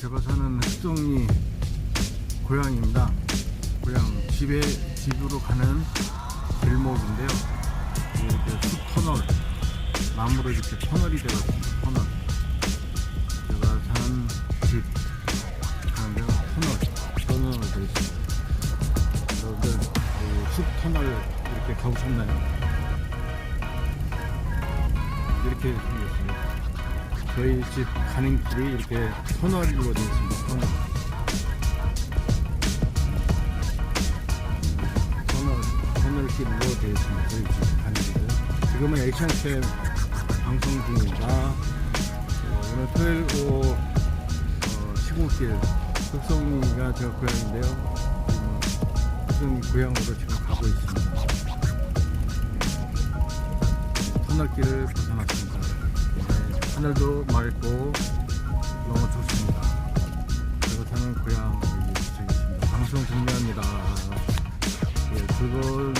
제가 사는 흑정리 고향입니다. 고향 집에 집으로 가는 길목인데요. 이렇게 숲 터널 나무로 이렇게 터널이 되어 있습니다. 터널. 제가 사는 집 가는데요. 터널 터널로 되어 있습니다. 여러분들 그숲 터널 이렇게 가보셨나요? 이렇게 생겼습니다. 저희 집 가는 길이 이렇게 터널로 되어 있습니다. 터널. 터널, 터널길로 되어 있습니다. 저희 집 가는 길은. 지금은 액션 캠 방송 중입니다. 어, 오늘 토요일 오후 어, 시골길 흑성리가 제 고향인데요. 지금 흑성리 고향으로 지금 가고 있습니다. 터널길을 벗어났습니다. 네, 하늘도 맑고 너무 좋습니다. 제가 사는 고향 여기 저기 있습니다. 방송 종료합니다. 예, 즐거운